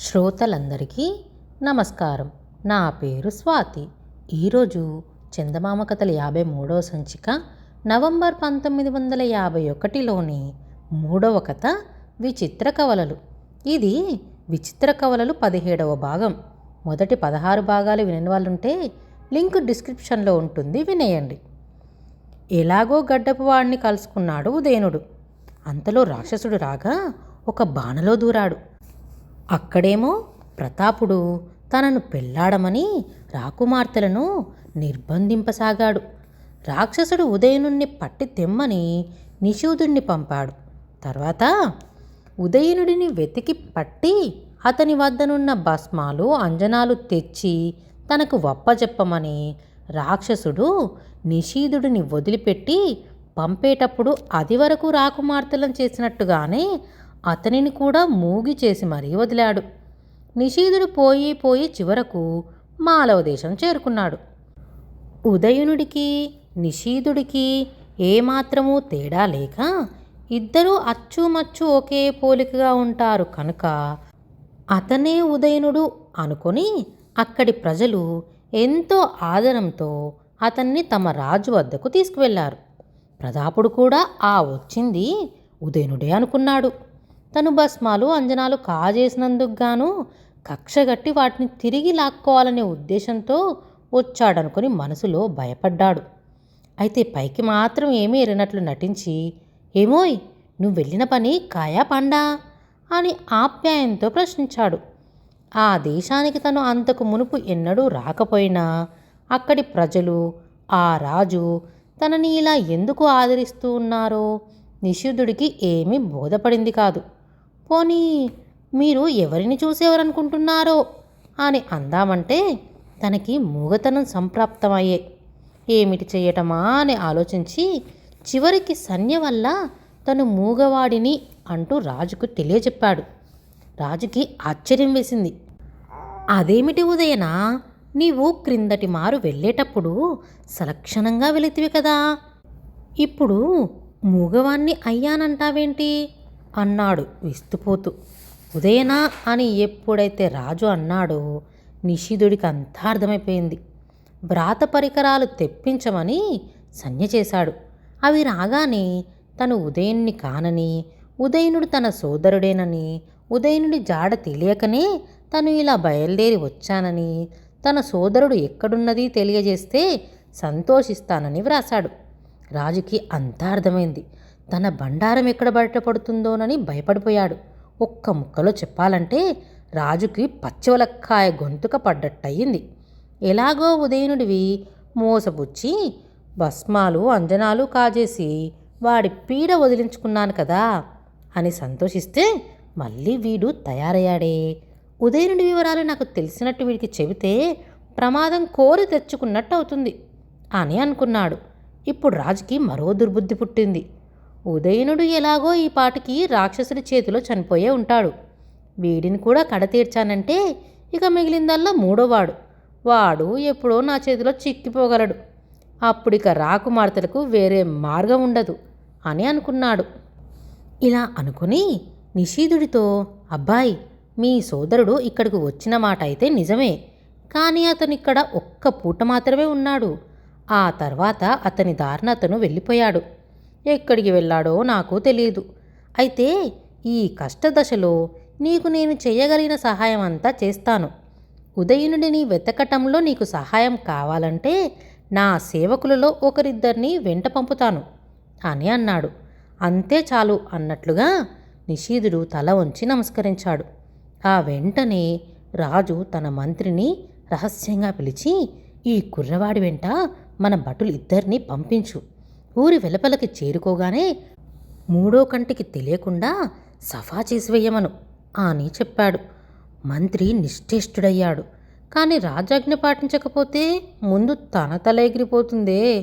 శ్రోతలందరికీ నమస్కారం. నా పేరు స్వాతి. ఈరోజు చందమామ కథల యాభై మూడవ సంచిక నవంబర్ పంతొమ్మిది వందల యాభై ఒకటిలోని మూడవ కథ విచిత్ర కవలలు. ఇది విచిత్ర కవలలు పదిహేడవ భాగం. మొదటి పదహారు భాగాలు వినని వాళ్ళుంటే లింక్ డిస్క్రిప్షన్లో ఉంటుంది వినేయండి. ఎలాగో గడ్డపు వాడిని కలుసుకున్నాడు ఉదయనుడు. అంతలో రాక్షసుడు రాగా ఒక బాణలో దూరాడు. అక్కడేమో ప్రతాపుడు తనను పెళ్ళాడమని రాకుమార్తెలను నిర్బంధింపసాగాడు. రాక్షసుడు ఉదయనుణ్ణి పట్టి తెమ్మని నిషూదుణ్ణి పంపాడు. తర్వాత ఉదయనుడిని వెతికి పట్టి అతని వద్దనున్న భస్మాలు అంజనాలు తెచ్చి తనకు వప్పజెప్పమని రాక్షసుడు నిషీధుడిని వదిలిపెట్టి పంపేటప్పుడు అది వరకు రాకుమార్తెలను చేసినట్టుగానే అతనిని కూడా మూగి చేసి మరీ వదిలాడు. నిషీధుడు పోయి పోయి చివరకు మాలవ దేశం చేరుకున్నాడు. ఉదయనుడికి నిషీధుడికి ఏమాత్రమూ తేడా లేక ఇద్దరూ అచ్చుమచ్చు ఒకే పోలికగా ఉంటారు కనుక అతనే ఉదయనుడు అనుకొని అక్కడి ప్రజలు ఎంతో ఆదరంతో అతన్ని తమ రాజు వద్దకు తీసుకువెళ్ళారు ప్రతాపుడు కూడా ఆ వచ్చింది ఉదయనుడే అనుకున్నాడు. తను భస్మాలు అంజనాలు కాజేసినందుకు గాను కక్షగట్టి వాటిని తిరిగి లాక్కోవాలనే ఉద్దేశంతో వచ్చాడనుకుని మనసులో భయపడ్డాడు. అయితే పైకి మాత్రం ఏమీ ఎరినట్లు నటించి ఏమోయ్ నువ్వు వెళ్ళిన పని కాయా పండా? అని ఆప్యాయంతో ప్రశ్నించాడు. ఆ దేశానికి తను అంతకు మునుపు ఎన్నడూ రాకపోయినా అక్కడి ప్రజలు ఆ రాజు తనని ఇలా ఎందుకు ఆదరిస్తూ ఉన్నారో నిషిధుడికి ఏమీ బోధపడింది కాదు. పోనీ మీరు ఎవరిని చూసేవారనుకుంటున్నారో అని అందామంటే తనకి మూగతనం సంప్రాప్తమయ్యే. ఏమిటి చేయటమా అని ఆలోచించి చివరికి సన్య వల్ల తను మూగవాడిని అంటూ రాజుకు తెలియజెప్పాడు. రాజుకి ఆశ్చర్యం వేసింది. అదేమిటి ఉదయనా? నీవు క్రిందటి మారు వెళ్ళేటప్పుడు సలక్షణంగా వెళితివి కదా. ఇప్పుడు మూగవాణ్ణి అయ్యానంటావేంటి? అన్నాడు విస్తుపోతూ. ఉదయనా అని ఎప్పుడైతే రాజు అన్నాడో నిషిధుడికి అంతా అర్థమైపోయింది. వ్రాత పరికరాలు తెప్పించమని సంజ్ఞ చేశాడు. అవి రాగానే తను ఉదయన్ని కానని ఉదయనుడు తన సోదరుడేనని ఉదయనుడి జాడ తెలియకనే తను ఇలా బయలుదేరి వచ్చానని తన సోదరుడు ఎక్కడున్నది తెలియజేస్తే సంతోషిస్తానని వ్రాశాడు. రాజుకి అంతా అర్థమైంది. తన బండారం ఎక్కడ బయటపడుతుందోనని భయపడిపోయాడు. ఒక్క ముక్కలో చెప్పాలంటే రాజుకి పచ్చవలక్కాయ గొంతుక పడ్డట్టయింది. ఎలాగో ఉదయనుడివి మోసపుచ్చి భస్మాలు అంజనాలు కాజేసి వాడి పీడ వదిలించుకున్నాను కదా అని సంతోషిస్తే మళ్ళీ వీడు తయారయ్యాడే. ఉదయనుడి వివరాలు నాకు తెలిసినట్టు వీడికి చెబితే ప్రమాదం కోరి తెచ్చుకున్నట్టు అవుతుంది అని అనుకున్నాడు. ఇప్పుడు రాజుకి మరో దుర్బుద్ధి పుట్టింది. ఉదయనుడు ఎలాగో ఈ పాటికి రాక్షసుడి చేతిలో చనిపోయే ఉంటాడు. వీడిని కూడా కడతీర్చానంటే ఇక మిగిలిందల్లా మూడోవాడు. వాడు ఎప్పుడో నా చేతిలో చిక్కిపోగలడు. అప్పుడిక రాకుమార్తెలకు వేరే మార్గం ఉండదు అని అనుకున్నాడు. ఇలా అనుకుని నిషీధుడితో అబ్బాయి మీ సోదరుడు ఇక్కడికి వచ్చిన మాట అయితే నిజమే. కానీ అతను ఇక్కడ ఒక్క పూట మాత్రమే ఉన్నాడు. ఆ తర్వాత అతని దారిన అతను వెళ్ళిపోయాడు. ఎక్కడికి వెళ్ళాడో నాకు తెలియదు అయితే ఈ కష్టదశలో నీకు నేను చేయగలిగిన సహాయం అంతా చేస్తాను. ఉదయనుడిని వెతకటంలో నీకు సహాయం కావాలంటే నా సేవకులలో ఒకరిద్దరిని వెంట పంపుతాను అని అన్నాడు. అంతే చాలు అన్నట్లుగా నిషీధుడు తల వంచి నమస్కరించాడు. ఆ వెంటనే రాజు తన మంత్రిని రహస్యంగా పిలిచి ఈ కుర్రవాడి వెంట మన భటులు ఇద్దరిని పంపించు. ఊరి వెలుపలకి చేరుకోగానే మూడో కంటికి తెలియకుండా సఫా చేసి వెయ్యమను అని చెప్పాడు. మంత్రి నిశ్చేష్టుడయ్యాడు కానీ రాజాజ్ఞ పాటించకపోతే ముందు తన తల ఎగిరిపోతుందే.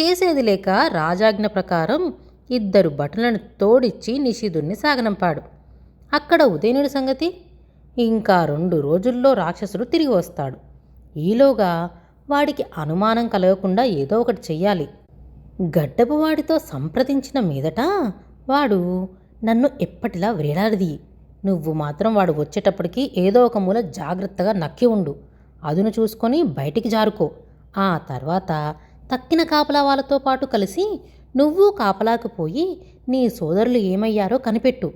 చేసేది లేక రాజాజ్ఞ ప్రకారం ఇద్దరు బటలను తోడిచ్చి నిషిధుణ్ణి సాగనంపాడు. అక్కడ ఉదయనుడి సంగతి? ఇంకా రెండు రోజుల్లో రాక్షసుడు తిరిగి వస్తాడు. ఈలోగా వాడికి అనుమానం కలగకుండా ఏదో ఒకటి చెయ్యాలి. గడ్డపువాడితో సంప్రదించిన మీదట వాడు నన్ను ఎప్పటిలా వేలాడిది నువ్వు మాత్రం వాడు వచ్చేటప్పటికి ఏదో ఒక మూల జాగ్రత్తగా నక్కి ఉండు. అదును చూసుకొని బయటికి జారుకో. ఆ తర్వాత తక్కిన కాపలా వాళ్ళతో పాటు కలిసి నువ్వు కాపలాకు పోయి నీ సోదరులు ఏమయ్యారో కనిపెట్టు.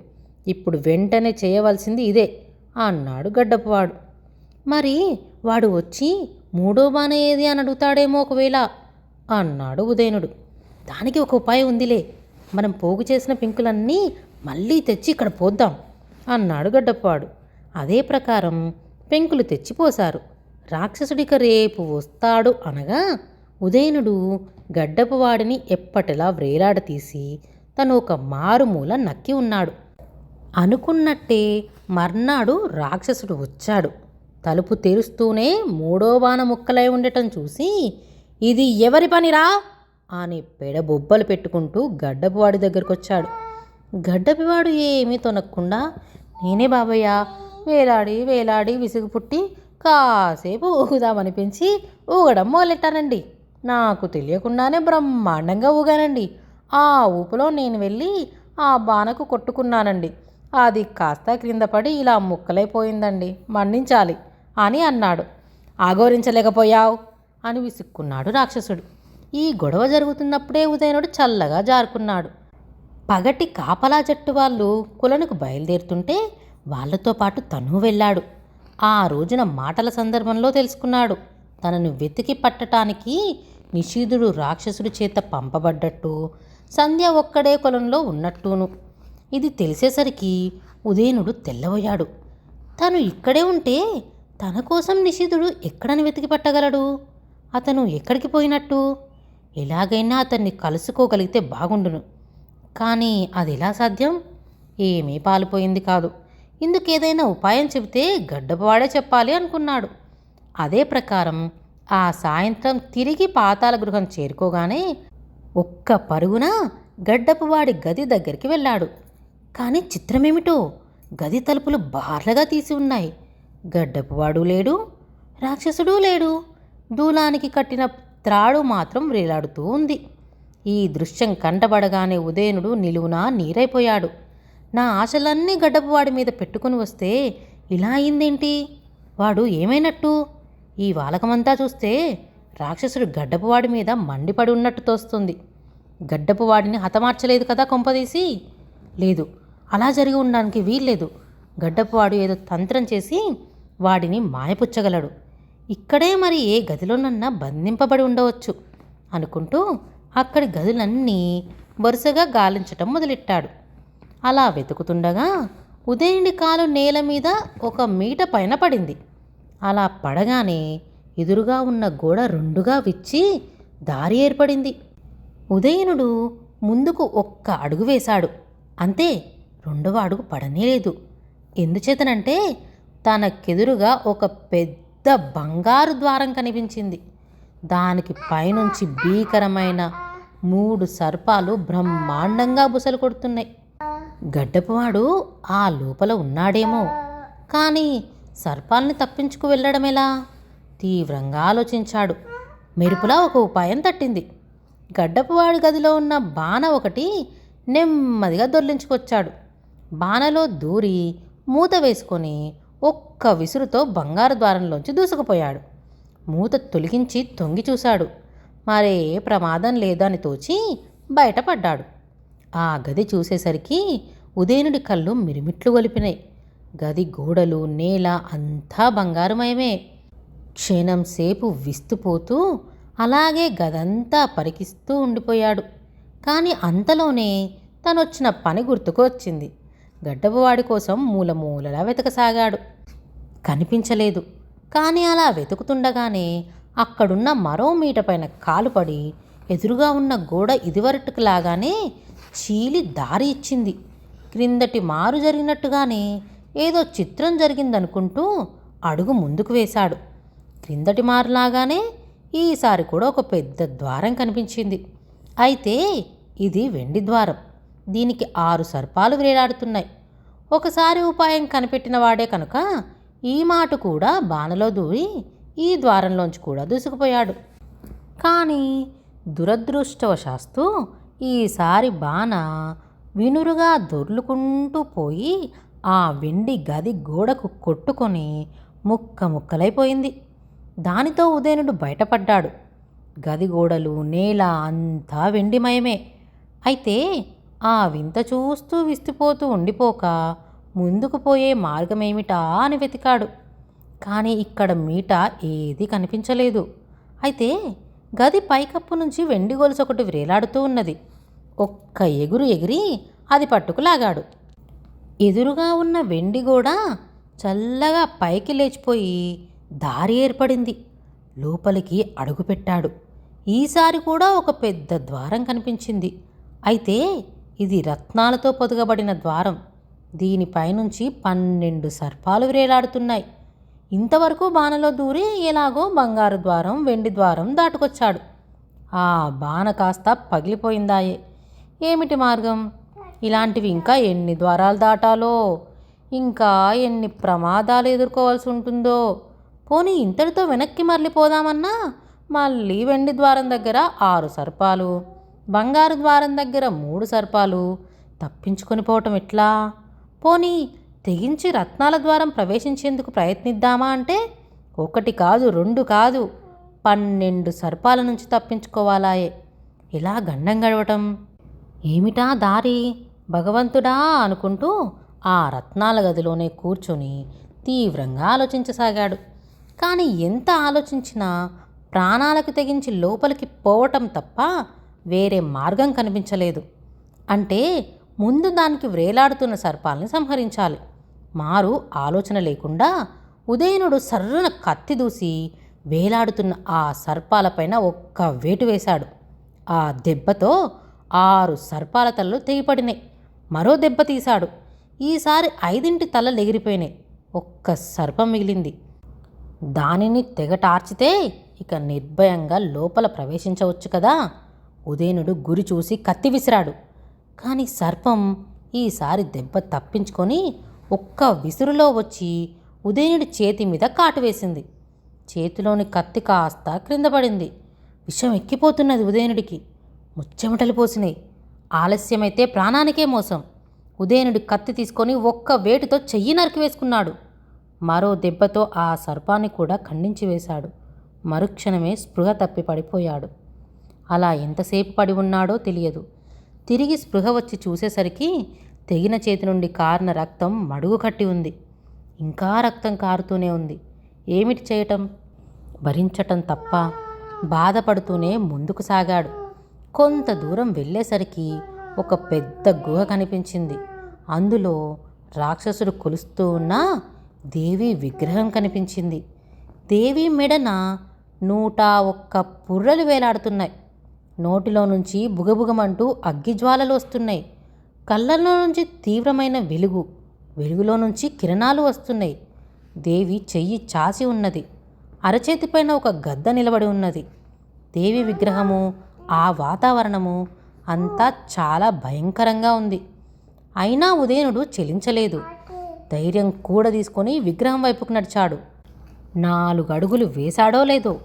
ఇప్పుడు వెంటనే చేయవలసింది ఇదే అన్నాడు గడ్డపువాడు మరి వాడు వచ్చి మూడో బాణ ఏది అని అడుగుతాడేమో ఒకవేళ అన్నాడు ఉదయనుడు. దానికి ఒక ఉపాయం ఉందిలే. మనం పోగు చేసిన పెంకులన్నీ మళ్ళీ తెచ్చి ఇక్కడ పోద్దాం అన్నాడు గడ్డపాడు. అదే ప్రకారం పెంకులు తెచ్చిపోశారు రాక్షసుడిక రేపు వస్తాడు అనగా ఉదయనుడు గడ్డపువాడిని ఎప్పటిలా ఎప్పటిలా వ్రేలాడతీసి తను ఒక మారుమూల నక్కి ఉన్నాడు. అనుకున్నట్టే మర్నాడు రాక్షసుడు వచ్చాడు. తలుపు తెరుస్తూనే మూడో బాణ ముక్కలై ఉండటం చూసి ఇది ఎవరి పనిరా? అని పెడబొబ్బలు పెట్టుకుంటూ గడ్డపివాడి దగ్గరకొచ్చాడు. గడ్డపివాడు ఏమీ తొనక్కుండా నేనే బాబయ్య వేలాడి వేలాడి విసుగు పుట్టి కాసేపు ఊగుదామనిపించి ఊగడం మొదలెట్టానండి. నాకు తెలియకుండానే బ్రహ్మాండంగా ఊగానండి. ఆ ఊపులో నేను వెళ్ళి ఆ బాణకు కొట్టుకున్నానండి. అది కాస్త క్రింద పడి ఇలా ముక్కలైపోయిందండి. మన్నించాలి అని అన్నాడు. ఆగోరించలేకపోయావు అని విసుక్కున్నాడు రాక్షసుడు. ఈ గొడవ జరుగుతున్నప్పుడే ఉదయనుడు చల్లగా జారుకున్నాడు. పగటి కాపలా జట్టు వాళ్ళు కులనుకు బయలుదేరుతుంటే వాళ్ళతో పాటు తను వెళ్ళాడు. ఆ రోజున మాటల సందర్భంలో తెలుసుకున్నాడు. తనను వెతికి పట్టటానికి నిషీధుడు రాక్షసుడి చేత పంపబడ్డట్టు సంధ్య ఒక్కడే కొలంలో ఉన్నట్టును. ఇది తెలిసేసరికి ఉదయనుడు తెల్లబోయాడు. తను ఇక్కడే ఉంటే తన కోసం నిషిధుడు ఎక్కడని వెతికి పట్టగలడు? అతను ఎక్కడికి పోయినట్టు? ఎలాగైనా అతన్ని కలుసుకోగలిగితే బాగుండును. కానీ అది ఎలా సాధ్యం? ఏమీ పాలిపోయింది కాదు. ఇందుకేదైనా ఉపాయం చెబితే గడ్డపవాడే చెప్పాలి అనుకున్నాడు. అదే ప్రకారం ఆ సాయంత్రం తిరిగి పాతాల గృహం చేరుకోగానే ఒక్క పరుగున గడ్డపువాడి గది దగ్గరికి వెళ్ళాడు. కానీ చిత్రమేమిటో? గది తలుపులు బార్లగా తీసి ఉన్నాయి. గడ్డపువాడు లేడు రాక్షసుడు లేడు. దూలానికి కట్టిన త్రాడు మాత్రం వేలాడుతూ ఉంది. ఈ దృశ్యం కంటబడగానే ఉదయనుడు నిలువునా నీరైపోయాడు. నా ఆశలన్నీ గడ్డపువాడి మీద పెట్టుకుని వస్తే ఇలా అయిందేంటి? వాడు ఏమైనట్టు? ఈ వాలకమంతా చూస్తే రాక్షసుడు గడ్డపువాడి మీద మండిపడి ఉన్నట్టు తోస్తుంది. గడ్డపువాడిని హతమార్చలేదు కదా కొంపదీసి? లేదు అలా జరిగి ఉండడానికి వీల్లేదు. గడ్డపువాడు ఏదో తంత్రం చేసి వాడిని మాయపుచ్చగలడు. ఇక్కడే మరి ఏ గదిలోనన్నా బంధింపబడి ఉండవచ్చు అనుకుంటూ అక్కడి గదులన్నీ వరుసగా గాలించటం మొదలెట్టాడు. అలా వెతుకుతుండగా ఉదయుడి కాలు నేల మీద ఒక మీట పైన పడింది. అలా పడగానే ఎదురుగా ఉన్న గోడ రెండుగా విచ్చి దారి ఏర్పడింది. ఉదయనుడు ముందుకు ఒక్క అడుగు వేశాడు. అంతే రెండవ అడుగు పడనే లేదు. ఎందుచేతనంటే తనకెదురుగా ఒక పెద్ద బంగారు ద్వారం కనిపించింది. దానికి పైనుంచి భీకరమైన మూడు సర్పాలు బ్రహ్మాండంగా బుసలు కొడుతున్నాయి. గడ్డపువాడు ఆ లోపల ఉన్నాడేమో. కానీ సర్పాల్ని తప్పించుకు వెళ్ళడం ఎలా? తీవ్రంగా ఆలోచించాడు. మెరుపులా ఒక ఉపాయం తట్టింది. గడ్డపువాడి గదిలో ఉన్న బాణ ఒకటి నెమ్మదిగా దొర్లించుకొచ్చాడు. బాణలో దూరి మూత వేసుకొని ఒక్క విసురుతో బంగారు ద్వారంలోంచి దూసుకుపోయాడు. మూత తొలగించి తొంగి చూశాడు. మరే ప్రమాదం లేదని తోచి బయటపడ్డాడు. ఆ గది చూసేసరికి ఉదయనుడి కళ్ళు మిరిమిట్లు గొలిపినాయి గది గోడలు నేల అంతా బంగారుమయమే. క్షణం సేపు విస్తుపోతూ అలాగే గదంతా పరికిస్తూ ఉండిపోయాడు. కానీ అంతలోనే తనొచ్చిన పని గుర్తుకు వచ్చింది గడ్డపువాడి కోసం మూలమూలలా వెతకసాగాడు. కనిపించలేదు. కానీ అలా వెతుకుతుండగానే అక్కడున్న మరో మీట పైన కాలు పడి ఎదురుగా ఉన్న గోడ ఇదివరటికి లాగానే చీలి దారి ఇచ్చింది. క్రిందటి మారు జరిగినట్టుగానే ఏదో చిత్రం జరిగిందనుకుంటూ అడుగు ముందుకు వేశాడు. క్రిందటి మారులాగానే ఈసారి కూడా ఒక పెద్ద ద్వారం కనిపించింది. అయితే ఇది వెండి ద్వారం. దీనికి ఆరు సర్పాలు వేలాడుతున్నాయి. ఒకసారి ఉపాయం కనిపెట్టిన వాడే కనుక ఈ మాట కూడా బాణలో దూరి ఈ ద్వారంలోంచి కూడా దూసుకుపోయాడు. కానీ దురదృష్టవశాస్తు ఈసారి బాణ వినురుగా దొర్లుకుంటూ పోయి ఆ వెండి గది గోడకు కొట్టుకొని ముక్క ముక్కలైపోయింది. దానితో ఉదయనుడు బయటపడ్డాడు. గది గోడలు నేల అంతా వెండిమయమే. అయితే ఆ వింత చూస్తూ విస్తుపోతూ ఉండిపోక ముందుకు పోయే మార్గమేమిటా అని వెతికాడు. కానీ ఇక్కడ మీట ఏదీ కనిపించలేదు. అయితే గది పైకప్పు నుంచి వెండి గొలుసు ఒకటి వ్రేలాడుతూ ఉన్నది. ఒక్క ఎగురు ఎగిరి అది పట్టుకులాగాడు ఎదురుగా ఉన్న వెండి గోడ చల్లగా పైకి లేచిపోయి దారి ఏర్పడింది. లోపలికి అడుగుపెట్టాడు ఈసారి కూడా ఒక పెద్ద ద్వారం కనిపించింది. అయితే ఇది రత్నాలతో పొదగబడిన ద్వారం. దీనిపైనుంచి పన్నెండు సర్పాలు వ్రేలాడుతున్నాయి ఇంతవరకు బాణలో దూరి ఎలాగో బంగారు ద్వారం వెండి ద్వారం దాటుకొచ్చాడు. ఆ బాణ కాస్త పగిలిపోయిందాయే. ఏమిటి మార్గం? ఇలాంటివి ఇంకా ఎన్ని ద్వారాలు దాటాలో? ఇంకా ఎన్ని ప్రమాదాలు ఎదుర్కోవాల్సి ఉంటుందో? పోనీ ఇంతటితో వెనక్కి మరలిపోదామన్నా? మళ్ళీ వెండి ద్వారం దగ్గర ఆరు సర్పాలు. బంగారు ద్వారం దగ్గర మూడు సర్పాలు. తప్పించుకొని పోవటం ఎట్లా? పోనీ తెగించి రత్నాల ద్వారం ప్రవేశించేందుకు ప్రయత్నిద్దామా అంటే? ఒకటి కాదు రెండు కాదు. పన్నెండు సర్పాల నుంచి తప్పించుకోవాలాయే. ఇలా గండం గడవటం? ఏమిటా దారి? భగవంతుడా అనుకుంటూ ఆ రత్నాల గదిలోనే కూర్చొని తీవ్రంగా ఆలోచించసాగాడు. కానీ ఎంత ఆలోచించినా ప్రాణాలకు తెగించి లోపలికి పోవటం తప్ప వేరే మార్గం కనిపించలేదు. అంటే ముందు దానికి వ్రేలాడుతున్న సర్పాల్ని సంహరించాలి. మారు ఆలోచన లేకుండా ఉదయనుడు సర్రన కత్తి దూసి వేలాడుతున్న ఆ సర్పాలపైన ఒక్క వేటు వేశాడు. ఆ దెబ్బతో ఆరు సర్పాల తలలు తెగిపడినాయి. మరో దెబ్బ తీశాడు. ఈసారి ఐదింటి తలలు ఎగిరిపోయినాయి. ఒక్క సర్పం మిగిలింది. దానిని తెగటార్చితే ఇక నిర్భయంగా లోపల ప్రవేశించవచ్చు కదా? ఉదయనుడు గురి చూసి కత్తి విసిరాడు. కానీ సర్పం ఈసారి దెబ్బ తప్పించుకొని ఒక్క విసురులో వచ్చి ఉదయనుడి చేతి మీద కాటు వేసింది. చేతిలోని కత్తి కాస్త క్రింద పడింది విషం ఎక్కిపోతున్నది ఉదయనుడికి. ముచ్చెమటలు పోసినాయి. ఆలస్యమైతే ప్రాణానికే మోసం. ఉదయనుడి కత్తి తీసుకొని ఒక్క వేటుతో చెయ్యి నరికివేసుకున్నాడు మరో దెబ్బతో ఆ సర్పాన్ని కూడా ఖండించి వేశాడు. మరుక్షణమే స్పృహ తప్పి పడిపోయాడు అలా ఎంతసేపు పడి ఉన్నాడో తెలియదు. తిరిగి స్పృహ వచ్చి చూసేసరికి తెగిన చేతి నుండి కారిన రక్తం మడుగు కట్టి ఉంది. ఇంకా రక్తం కారుతూనే ఉంది. ఏమిటి చేయటం? భరించటం తప్ప బాధపడుతూనే ముందుకు సాగాడు. కొంత దూరం వెళ్ళేసరికి ఒక పెద్ద గుహ కనిపించింది. అందులో రాక్షసుడు కొలుస్తూ ఉన్న దేవి విగ్రహం కనిపించింది. దేవి మెడన నూట ఒక్క పుర్రలు వేలాడుతున్నాయి. నోటిలో నుంచి బుగబుగమంటూ అగ్గిజ్వాలలు వస్తున్నాయి. కళ్ళల్లో నుంచి తీవ్రమైన వెలుగు వెలుగులో నుంచి కిరణాలు వస్తున్నాయి. దేవి చెయ్యి చాసి ఉన్నది. అరచేతిపైన ఒక గద్ద నిలబడి ఉన్నది. దేవి విగ్రహము ఆ వాతావరణము అంతా చాలా భయంకరంగా ఉంది. అయినా ఉదయనుడు చెలించలేదు. ధైర్యం కూడా తీసుకొని విగ్రహం వైపుకు నడిచాడు. నాలుగు అడుగులు వేశాడో లేదో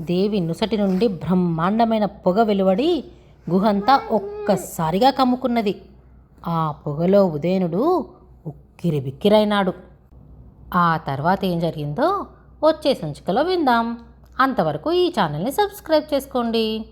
దేవి నుసటి నుండి బ్రహ్మాండమైన పొగ వెలువడి గుహంతా ఒక్కసారిగా కమ్ముకున్నది. ఆ పొగలో ఉదయనుడు ఉక్కిరి బిక్కిరైనాడు ఆ తర్వాత ఏం జరిగిందో వచ్చే సంచికలో విందాం. అంతవరకు ఈ ఛానల్ని సబ్స్క్రైబ్ చేసుకోండి.